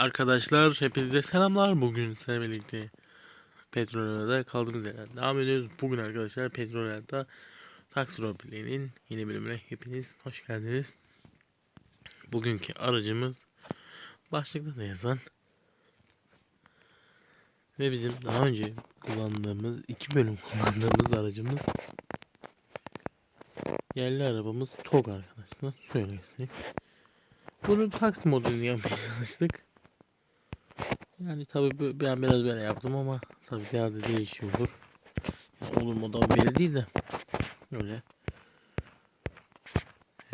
Arkadaşlar hepinize selamlar. Bugün sizlerle birlikte Petrol'da kaldığımız yerden devam ediyoruz. Bugün arkadaşlar Petrol'da Taksi Roleplay'nin yeni bölümüne hepiniz hoş geldiniz. Bugünkü aracımız başlıkta da yazan ve bizim daha önce kullandığımız iki bölüm kullandığımız aracımız yerli arabamız TOG arkadaşlar. Şöyle göstereyim. Bunun taksi modelini yapmaya çalıştık. Yani tabii ben biraz böyle yaptım ama tabii ileride değişiyor olur. Ya olur mu da belli değil de. Öyle.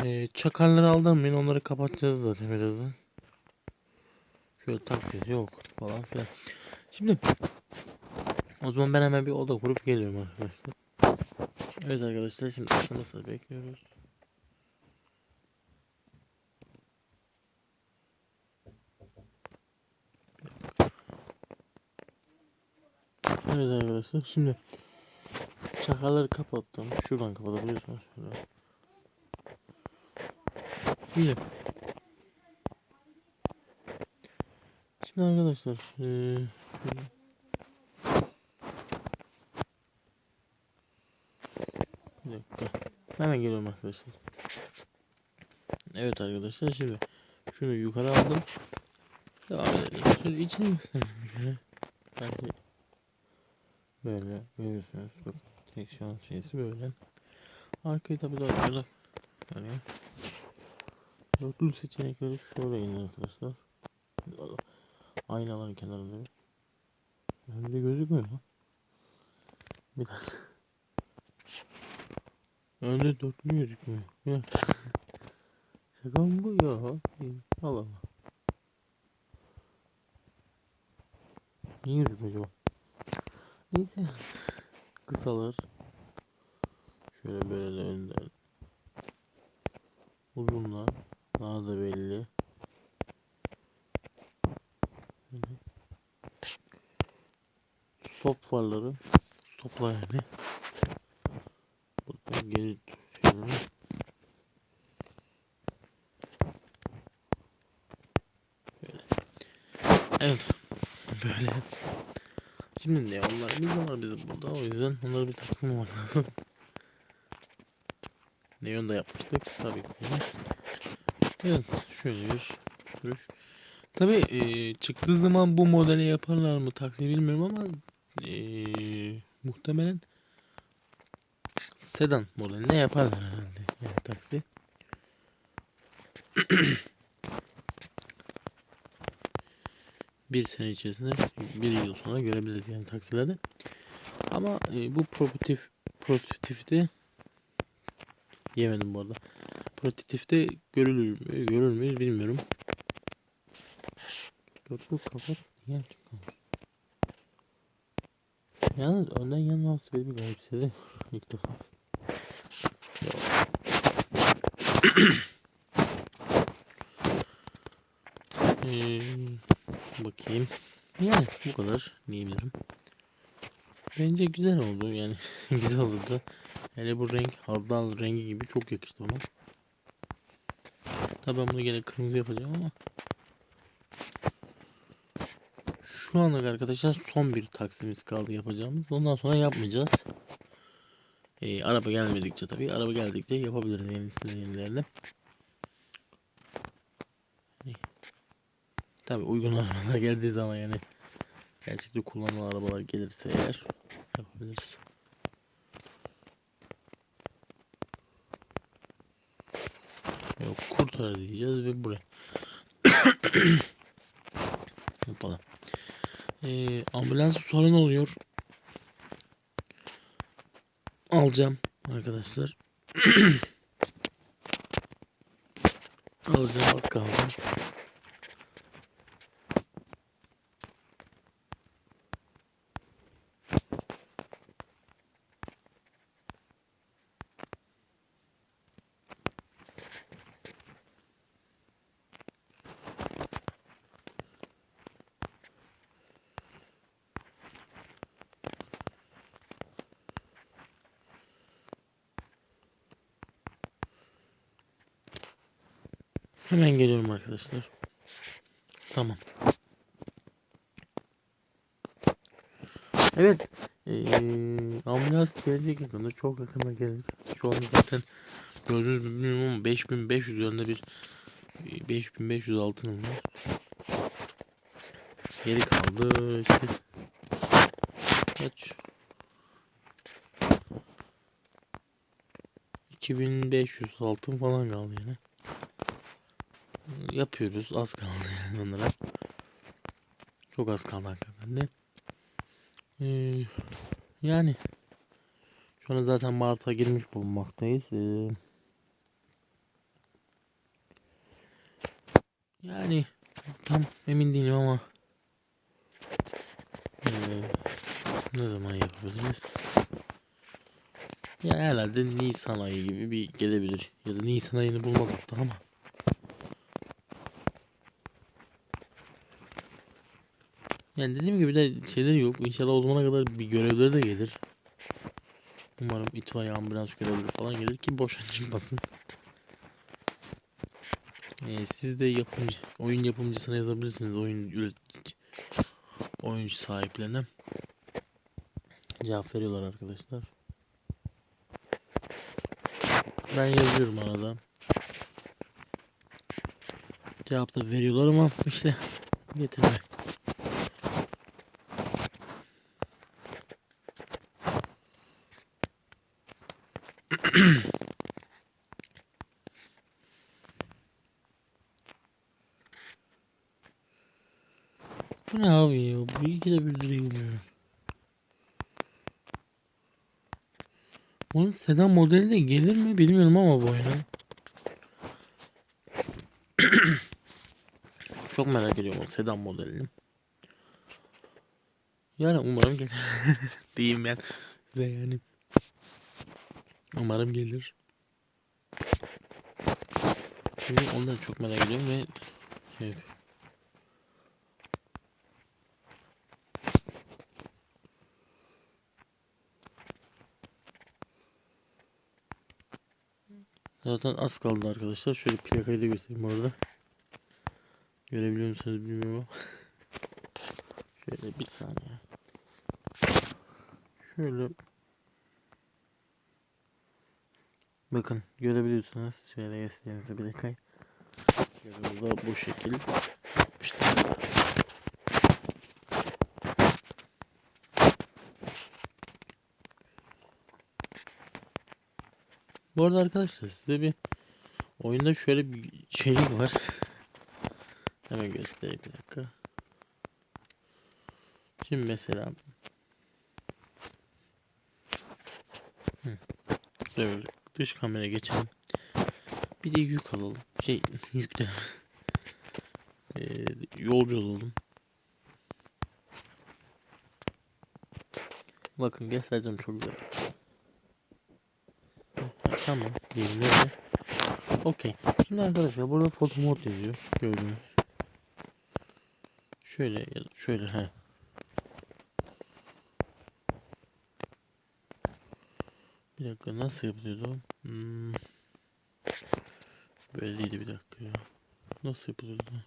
Ee, çakarları aldırmayın onları kapatacağız zaten birazdan. Şöyle taksi yok falan filan. Şimdi o zaman ben hemen bir oda kurup geliyorum arkadaşlar. Evet arkadaşlar şimdi açılmasını bekliyoruz. Evet arkadaşlar şimdi çakarları kapattım. Şuradan kapatabiliyorsunuz. Şuradan. Şimdi Şimdi arkadaşlar şöyle. Bir dakika. Hemen geliyorum arkadaşlar. Evet arkadaşlar şimdi şunu yukarı aldım. Devam edelim. Şöyle içine göstereyim. Belki Böyle görüyorsunuz. Bak direksiyon şeysi böyle. Arkayı tabi daha böyle hani dörtlü seçenekleri şöyle iniyor arkadaşlar. Aynaların kenarında. Önde gözükmüyor lan. Bir dakika. Önde dörtlü gözükmüyor. Ya. Şaka mı bu? Ya. Allah Allah. Niye gözükmüyor acaba? Neyse. Kısalar. Şöyle böyle de önden. Uzunlar. Daha da belli. Stop farları. Stoplar yani. Buradan geri. Böyle. Evet. Böyle. Şimdi ne onlar biz bizim burada o yüzden onları bir takmamak lazım. Neon da yapmıştık tabii ki. Evet şöyle bir sürüş. Tabii e, çıktığı zaman bu modeli yaparlar mı taksi bilmiyorum ama e, muhtemelen sedan modeline yaparlar herhalde yani taksi. bir sene içerisinde bir yıl sonra görebiliriz yani taksilerde. Ama e, bu prototip prototipte yemedim bu arada. Prototipte görülür mü, görür müyüz bilmiyorum. Dörtlü kapat niye? Yalnız önden yanması beni bir garipsedi ilk defa. Eee Bakayım. Yani bu kadar diyebilirim. Bence güzel oldu yani güzel oldu. Hele bu renk hardal rengi gibi çok yakıştı bana. Tabii ben bunu gene kırmızı yapacağım ama şu anlık arkadaşlar son bir taksimiz kaldı yapacağımız. Ondan sonra yapmayacağız. Ee, araba gelmedikçe tabii. Araba geldikçe yapabiliriz yenisini yenilerini. Tabi uygun arabalar geldiği zaman yani gerçekten kullanılan arabalar gelirse eğer yapabiliriz. Yok kurtar diyeceğiz ve buraya. Yapalım. Ee, ambulans sorun oluyor. Alacağım arkadaşlar. Alacağım az kaldı. Hemen geliyorum arkadaşlar. Tamam. Evet. Ee, ambulans gelecek yakında. Çok yakında gelir. Şu anda zaten gördüğünüz bilmiyorum ama 5500 üzerinde bir 5500 altın var. Geri kaldı. İşte. Kaç? 2500 altın falan kaldı yani. Yapıyoruz. Az kaldı yani onlara. Çok az kaldı hakikaten de. Ee, yani şu an zaten Mart'a girmiş bulunmaktayız. Ee, yani tam emin değilim ama ee, ne zaman yapabiliriz? Ya herhalde Nisan ayı gibi bir gelebilir. Ya da Nisan ayını bulmaz hatta ama. Yani dediğim gibi de şeyler yok. İnşallah o zamana kadar bir görevleri de gelir. Umarım itfaiye ambulans görevleri falan gelir ki boşa çıkmasın. Ee, siz de yapımcı, oyun yapımcısına yazabilirsiniz. Oyun üretici, oyuncu sahiplerine. Cevap veriyorlar arkadaşlar. Ben yazıyorum arada. Cevap da veriyorlar ama işte getirmek. Bu ne abi ya? Bu iki de bildiriyor ya. Bunun sedan modeli de gelir mi bilmiyorum ama bu oyuna. Çok merak ediyorum sedan modelini. Yani umarım gelir. Diyeyim ben size yani. Umarım gelir. Çünkü onu da çok merak ediyorum ve şey Zaten az kaldı arkadaşlar. Şöyle plakayı da göstereyim orada. Görebiliyor musunuz bilmiyorum. Şöyle bir saniye. Şöyle Bakın görebiliyorsunuz. Şöyle göstereyim size bir dakika. Burada bu şekil Bu arada arkadaşlar size bir oyunda şöyle bir şeylik var. Hemen göstereyim bir dakika. Şimdi mesela Hı. Böyle dış kamera geçelim. Bir de yük alalım. Şey yük de ee, yolcu olalım. Bakın göstereceğim çok güzel. Tamam. Diyelim öyle. Okey. Şimdi arkadaşlar burada foto mod yazıyor. Gördüğünüz. Şöyle ya da şöyle he. Bir dakika nasıl yapılıyordu? Hmm. Böyle değildi bir dakika ya. Nasıl yapılıyordu?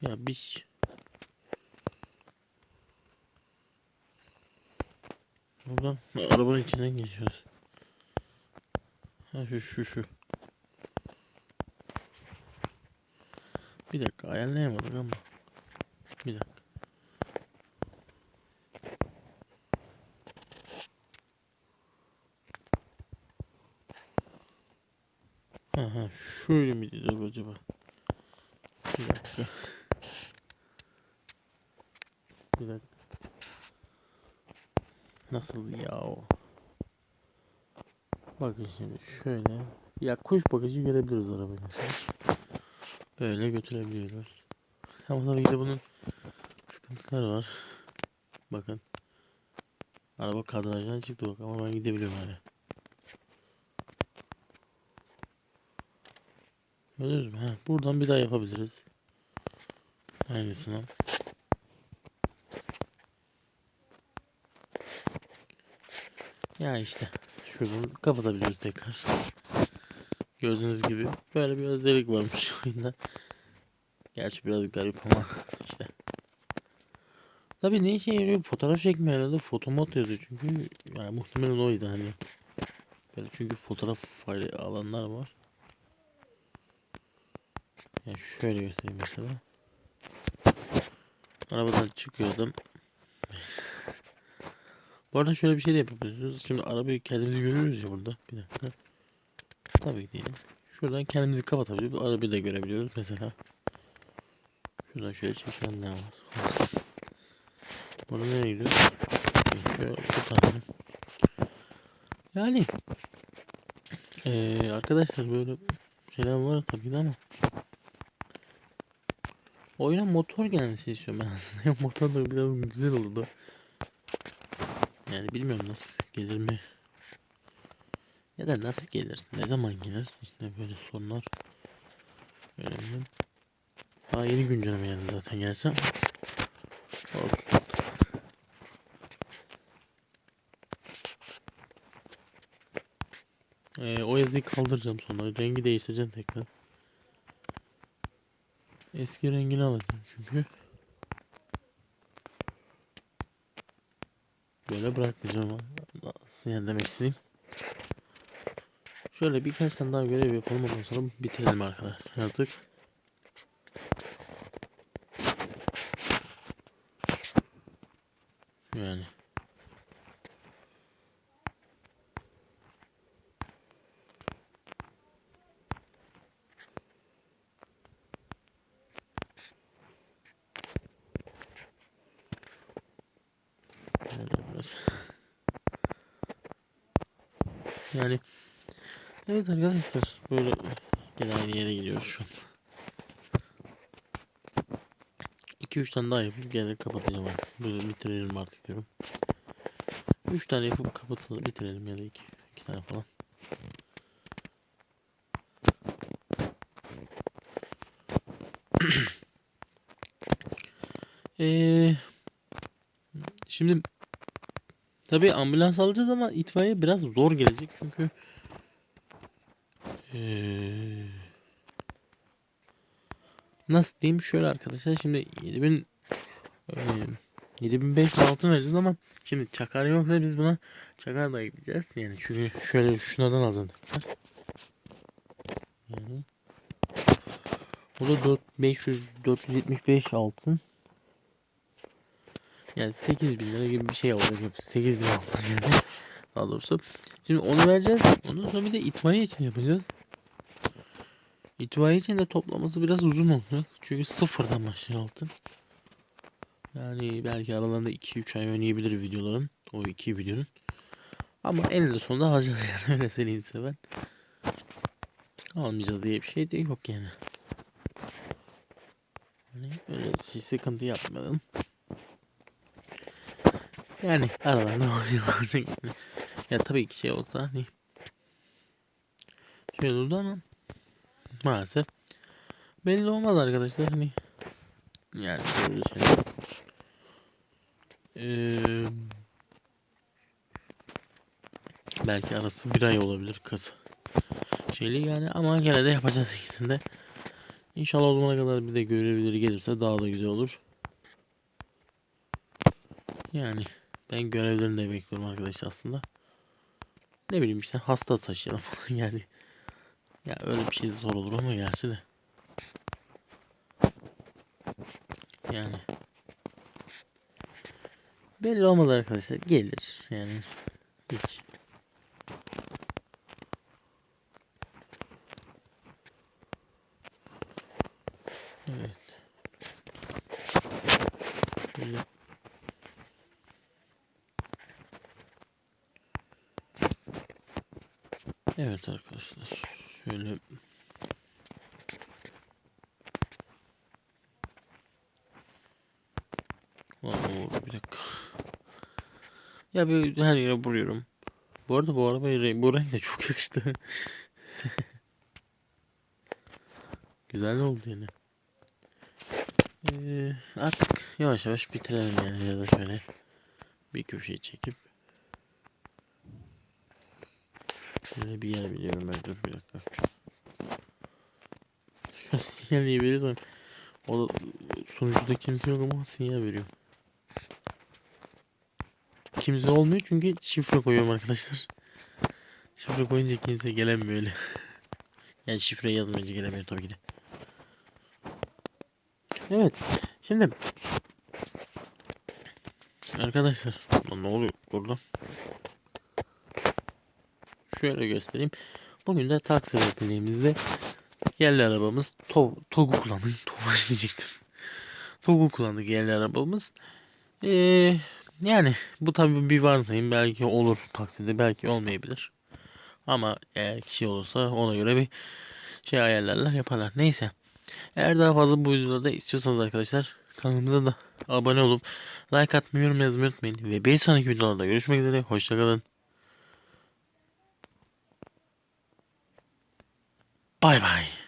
Ya biz Buradan arabanın içinden geçiyoruz. Ha şu şu şu. Bir dakika ayarlayamadık ama. Bir dakika. Ha ha şöyle mi dedik acaba? Bir dakika. Bir dakika. Nasıl ya o? Bakın şimdi şöyle. Ya kuş bakıcı görebiliriz arabayı mesela. Böyle götürebiliyoruz. Ama tabii ki de bunun sıkıntıları var. Bakın. Araba kadrajdan çıktı bak ama ben gidebiliyorum hala. Gördünüz mü? Buradan bir daha yapabiliriz. Aynısını. Ya işte. Şuradan kapatabiliyoruz tekrar. Gördüğünüz gibi böyle bir özellik varmış oyunda. Gerçi biraz garip ama işte. Tabii ne işe yarıyor? Fotoğraf çekme herhalde. Fotomod yazıyor çünkü. Yani muhtemelen oydu hani. Böyle çünkü fotoğraf fayda alanlar var. Yani şöyle göstereyim mesela. Arabadan çıkıyordum. Bu arada şöyle bir şey de yapabiliyoruz. Şimdi arabayı kendimizi görüyoruz ya burada. Bir dakika. Tabii değil. Şuradan kendimizi kapatabiliyoruz. Arabayı da görebiliyoruz mesela. Şuradan şöyle çekelim ne var. Burada nereye gidiyoruz? Şöyle tutalım. Yani eee arkadaşlar böyle şeyler var tabii de ama oyuna motor gelmesi istiyorum ben aslında. motor da biraz güzel oldu. Yani bilmiyorum nasıl gelir mi? Ya da nasıl gelir? Ne zaman gelir? İşte böyle sorunlar. Önemli. Daha yeni güncelleme geldi zaten gelse. Ee, o yazıyı kaldıracağım sonra. Rengi değiştireceğim tekrar. Eski rengini alacağım çünkü. Böyle bırakmayacağım. Yani demek istediğim. Şöyle birkaç tane daha görev yapalım ondan sonra bitirelim arkadaşlar artık. Yani. Yani evet arkadaşlar böyle gene aynı yere gidiyoruz şu an. 2-3 tane daha yapıp gene kapatacağım artık. Böyle bitirelim artık diyorum. 3 tane yapıp kapatalım bitirelim ya da 2 2 tane falan. Eee şimdi tabii ambulans alacağız ama itfaiye biraz zor gelecek çünkü eee nasıl diyeyim? Şöyle arkadaşlar şimdi 7000 eee 7500 altın vereceğiz ama şimdi çakar yoksa biz buna çakar da gideceğiz. Yani çünkü şöyle şunlardan alacağız yani bu da 4 500 475 altın yani 8000 lira gibi bir şey olacak 8000 altın yani daha doğrusu şimdi onu vereceğiz ondan sonra bir de itfaiye için yapacağız itfaiye için de toplaması biraz uzun olacak çünkü sıfırdan başlıyor altın yani belki aralarında 2-3 ay oynayabilir videoların. O iki videonun. Ama eninde sonunda alacağız yani. Öyle söyleyeyim size. Almayacağız diye bir şey de yok yani. Hani öyle şey sıkıntı yapmadım. Yani aralarında yani. Ya tabii ki şey olsa hani şey olurdu ama maalesef belli olmaz arkadaşlar hani yani böyle şeyler. Ee, belki arası bir ay olabilir kız. Şeyli yani ama gene de yapacağız ikisinde. İnşallah o zamana kadar bir de görevleri gelirse daha da güzel olur. Yani ben görevlerini de bekliyorum arkadaşlar aslında. Ne bileyim işte hasta taşıyalım yani. Ya öyle bir şey zor olur ama gerçi de. Yani. Belli olmaz arkadaşlar. Gelir. Yani hiç. Evet. Böyle. Evet arkadaşlar. Şöyle Oo, bir dakika. Ya bir her yere vuruyorum. Bu arada bu arabaya bu renk de çok yakıştı. Güzel oldu yine. Ee, artık yavaş yavaş bitirelim yani ya da şöyle bir köşeyi çekip şöyle bir yer biliyorum ben dur bir dakika. Şu sinyali verirsem O da sunucuda kimse yok ama sinyal veriyor. Kimse olmuyor çünkü şifre koyuyorum arkadaşlar. Şifre koyunca kimse gelemiyor öyle. Yani şifre yazmayınca gelemiyor tabii ki de. Evet. Şimdi Arkadaşlar ne oluyor burada? Şöyle göstereyim. Bugün de taksi rehberliğimizde yerli arabamız to TOG'u kullandık. TOG'u diyecektim. TOG'u kullandık yerli arabamız. Ee, yani bu tabii bir varsayım. Belki olur takside belki olmayabilir. Ama eğer kişi olursa ona göre bir şey ayarlarlar yaparlar. Neyse. Eğer daha fazla bu videolarda istiyorsanız arkadaşlar kanalımıza da abone olup like atmayı, yorum yazmayı unutmayın. Ve bir sonraki videolarda görüşmek üzere. Hoşçakalın. 拜拜。